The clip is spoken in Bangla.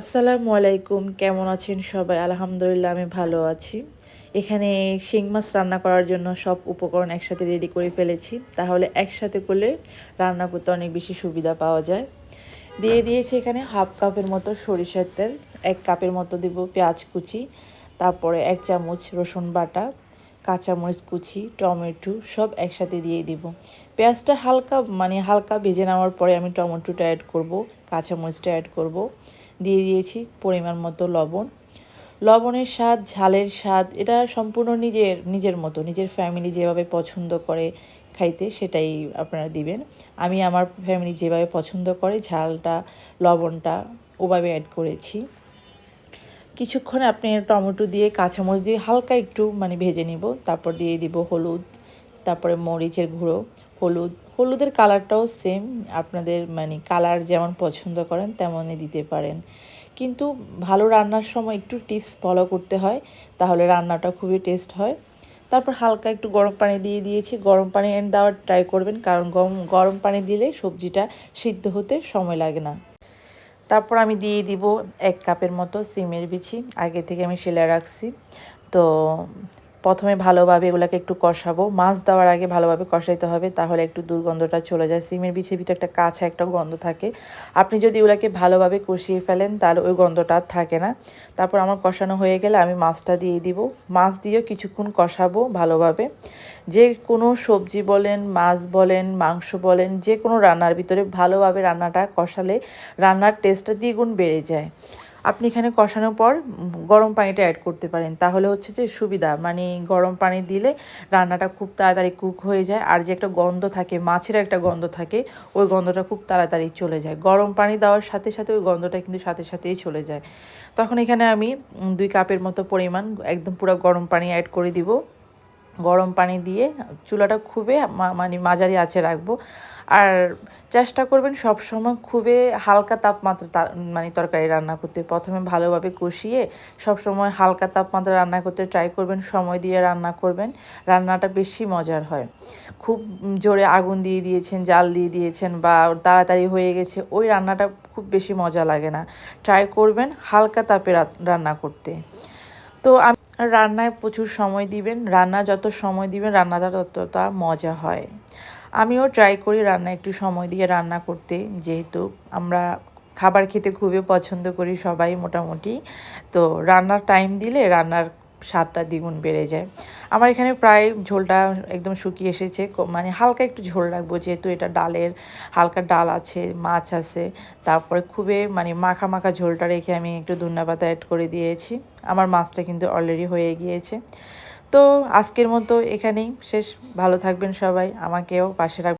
আসসালামু আলাইকুম, কেমন আছেন সবাই? আলহামদুলিল্লাহ, আমি ভালো আছি। এখানে শিং মাছ রান্না করার জন্য সব উপকরণ একসাথে রেডি করে ফেলেছি। তাহলে একসাথে করলে রান্না করতে অনেক বেশি সুবিধা পাওয়া যায়। দিয়ে দিয়েছি এখানে হাফ কাপের মতো সরিষার তেল, এক কাপের মতো দেব পেঁয়াজ কুচি, তারপরে এক চামচ রসুন বাটা কাঁচামরিচ, কুচি, টমেটো সব একসাথে দিয়ে দিব। পেঁয়াজটা হালকা মানে হালকা ভেজে নেওয়ার পরে আমি টমেটোটা অ্যাড করব, কাঁচামরিচটা অ্যাড করব। দিয়ে দিয়েছি পরিমাণ মতো লবণ। লবণের স্বাদ, ঝালের স্বাদ, এটা সম্পূর্ণ নিজের নিজের মতো, নিজের ফ্যামিলি যেভাবে পছন্দ করে খাইতে সেটাই আপনারা দিবেন। আমি আমার ফ্যামিলি যেভাবে পছন্দ করে ঝালটা, লবণটা ওভাবে অ্যাড করেছি। কিছুক্ষণ আপনি টমেটো দিয়ে, কাঁচামরিচ দিয়ে হালকা একটু মানে ভেজে নিব। তারপর দিয়ে দিব হলুদ, তারপরে মরিচের গুঁড়ো, হলুদ। হলুদের কালারটাও সেম আপনাদের মানে কালার যেমন পছন্দ করেন তেমনই দিতে পারেন। কিন্তু ভালো রান্নার সময় একটু টিপস ফলো করতে হয়, তাহলে রান্নাটা খুবই টেস্ট হয়। তারপর হালকা একটু গরম পানি দিয়ে দিয়েছি। গরম পানি দেওয়ার ট্রাই করবেন, কারণ গরম গরম পানি দিলে সবজিটা সিদ্ধ হতে সময় লাগে না। তারপর আমি দিয়ে দিব এক কাপের মতো সিমের বিচি। আগে থেকে আমি সেলে রাখছি। তো প্রথমে ভালোভাবে এগুলোকে একটু কষাবো। মাছ দেওয়ার আগে ভালোভাবে কষাইতে হবে, তাহলে একটু দুর্গন্ধটা চলে যায়। সিমের বিছের ভিতরে একটা কাঁচা একটা গন্ধ থাকে। আপনি যদি ওগুলোকে ভালোভাবে কষিয়ে ফেলেন, তাহলে ওই গন্ধটা আর থাকে না। তারপর আমার কষানো হয়ে গেলে আমি মাছটা দিয়ে দিব। মাছ দিয়েও কিছুক্ষণ কষাবো ভালোভাবে। যে কোনো সবজি বলেন, মাছ বলেন, মাংস বলেন, যে কোনো রান্নার ভিতরে ভালোভাবে রান্নাটা কষালে রান্নার টেস্টটা দ্বিগুণ বেড়ে যায়। আপনি এখানে কষানোর পর গরম পানিটা অ্যাড করতে পারেন। তাহলে হচ্ছে যে সুবিধা মানে গরম পানি দিলে রান্নাটা খুব তাড়াতাড়ি কুক হয়ে যায়। আর যে একটা গন্ধ থাকে মাছের একটা গন্ধ থাকে, ওই গন্ধটা খুব তাড়াতাড়ি চলে যায়। গরম পানি দেওয়ার সাথে সাথে ওই গন্ধটা কিন্তু সাথে সাথেই চলে যায়। তখন এখানে আমি দুই কাপের মতো পরিমাণ একদম পুরো গরম পানি অ্যাড করে দিব। গরম পানি দিয়ে চুলাটা খুবই মানে মাঝারি আছে রাখব। আর চেষ্টা করবেন সব সময় খুবই হালকা তাপমাত্রা মানে তরকারি রান্না করতে। প্রথমে ভালোভাবে কষিয়ে সব সময় হালকা তাপমাত্রা রান্না করতে ট্রাই করবেন, সময় দিয়ে রান্না করবেন। রান্নাটা বেশি মজার হয়। খুব জোরে আগুন দিয়ে দিয়েছেন, জাল দিয়ে দিয়েছেন বা তাড়াতাড়ি হয়ে গেছে, ওই রান্নাটা খুব বেশি মজা লাগে না। ট্রাই করবেন হালকা তাপে রান্না করতে। তো আমি রান্নায় প্রচুর সময় দিবেন। রান্না যত সময় দিবেন, রান্নাটা ততটা মজা হয়। আমিও ট্রাই করি রান্না একটু সময় দিয়ে রান্না করতে, যেহেতু আমরা খাবার খেতে খুবই পছন্দ করি সবাই মোটামুটি। তো রান্নার টাইম দিলে রান্নার স্বাদটা দ্বিগুণ বেড়ে যায়। আমার এখানে প্রায় ঝোলটা একদম শুকিয়ে এসেছে। মানে হালকা একটু ঝোল রাখব, যেহেতু এটা ডালের, হালকা ডাল আছে, মাছ আছে। তারপরে খুবই মানে মাখা মাখা ঝোলটা রেখে আমি একটু ধন্যা পাতা অ্যাড করে দিয়েছি। আমার মাছটা কিন্তু অলরেডি হয়ে গিয়েছে। তো আজকের মতো এখানেই। শেষ। ভালো থাকবেন সবাই। আমাকেও পাশে রাখবেন